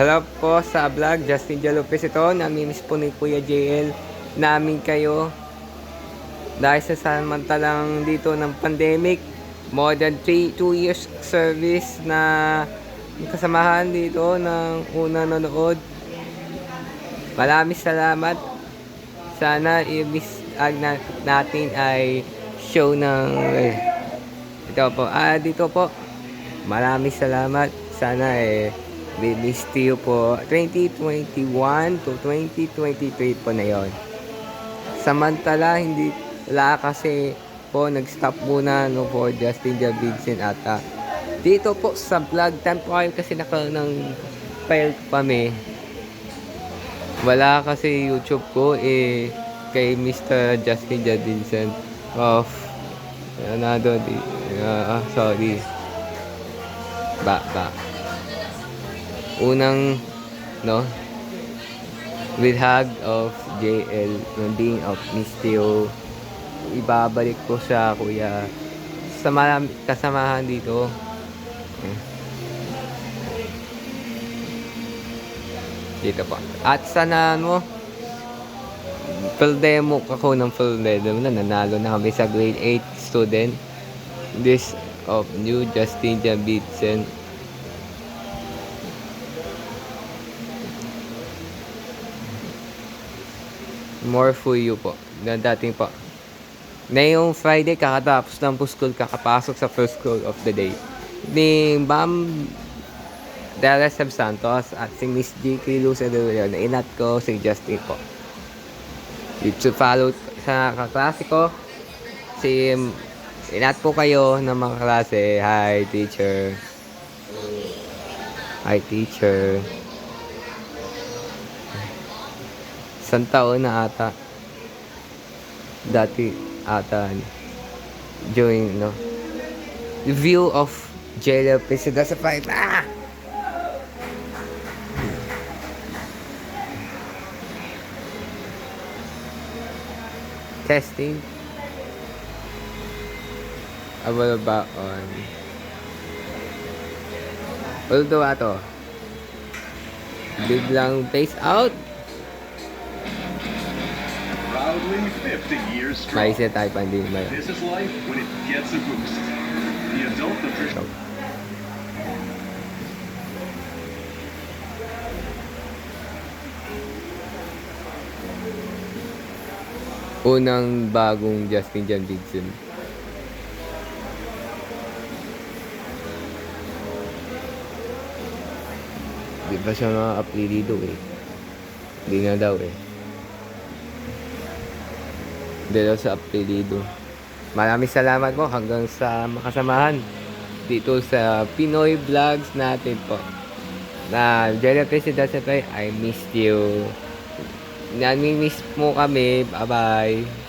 Hello po sa vlog, Justin Jalopez ito. Namimiss po ni Kuya JL namin kayo. Dahil sa samantalang dito ng pandemic, more than 3, 2 years service na kasamahan dito ng una nanood. Maraming salamat. Sana i-miss na, natin ay show ng ito po. Ah, dito po. Maraming salamat. Sana eh miss you po 2021 to 2023 po na yon. Samantala hindi wala kasi po nag-stop muna no for Justin Davidson ata. Dito po sa vlog time po kayo kasi naka ng file kami. Wala kasi YouTube ko eh kay Mr. Justin Davidson of another di ah, sorry ba ba unang no with hug of JL ng being of Mistio. Ibabalik ko sa kuya. Sa kasamahan dito. Eh. dito po. At sana mo full demo ako ng full demo na nanalo na kami sa grade 8 student. This of new Justin Jambitsen more for you po na dating po. Na yung Friday kakatapos ng po school kakapasok sa first school of the day. Ni Ma'am Dara Seb Santos at si Miss G.K. Luz Eduardo na inat ko si Justin po. To follow sa kaklase ko. Si inat po kayo ng mga klase. Hi teacher. Hi teacher isang taon na ata? Dati ata during no the view of Jello Presida sa five ah! Testing. About ba on? Although ato. Biglang face out Proudly 50 years strong. Maisip tayo pa hindi ba yun? This is life when it gets a boost. The adult nutrition. unang bagong Justin John Dixon. Di ba siya nga apelido eh? Hindi na daw eh. Daw sa apelido. Maraming salamat po hanggang sa makasamahan dito sa Pinoy Vlogs natin po. Na Jerry President I missed you. Nami-miss mo kami. Bye-bye.